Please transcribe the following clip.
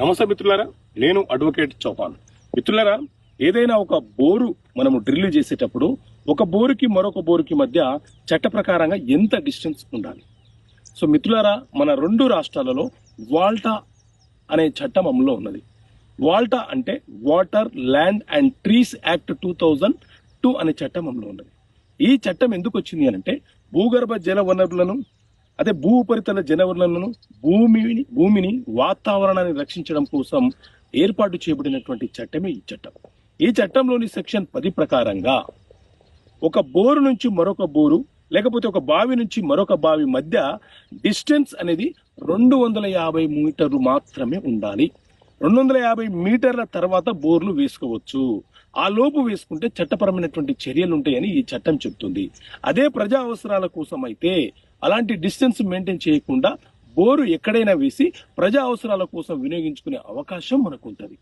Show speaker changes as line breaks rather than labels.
నమస్తే మిత్రులారా నేను అడ్వకేట్ చౌపాన్ మిత్రులారా ఏదైనా ఒక బోరు మనము డ్రిల్ చేసేటప్పుడు ఒక బోరుకి మరొక బోరుకి మధ్య చట్ట ప్రకారంగా ఎంత డిస్టెన్స్ ఉండాలి? సో మిత్రులారా మన రెండు రాష్ట్రాలలో వాల్టా అనే చట్టం అమల్లో ఉన్నది. వాల్టా అంటే water land and trees act two thousand two అనే చట్టం అమల్లో ఉన్నది. ఈ చట్టం ఎందుకు వచ్చింది అని అంటే భూగర్భ జల వనరులను అదే భూ ఉపరితల జనవరులను భూమిని భూమిని వాతావరణాన్ని రక్షించడం కోసం ఏర్పాటు చేయబడినటువంటి చట్టమే ఈ చట్టం. ఈ చట్టంలోని సెక్షన్ పది ప్రకారంగా ఒక బోరు నుంచి మరొక బోరు లేకపోతే ఒక బావి నుంచి మరొక బావి మధ్య డిస్టెన్స్ అనేది రెండు వందల యాభై మీటర్లు మాత్రమే ఉండాలి. రెండు వందల యాభై మీటర్ల తర్వాత బోర్లు వేసుకోవచ్చు. ఆ లోపు వేసుకుంటే చట్టపరమైనటువంటి చర్యలు ఉంటాయని ఈ చట్టం చెప్తుంది అదే ప్రజా అవసరాల కోసం అయితే అలాంటి డిస్టెన్స్ మెయింటైన్ చేయకుండా బోరు ఎక్కడైనా వేసి ప్రజా అవసరాల కోసం వినియోగించుకునే అవకాశం మనకు ఉంటుంది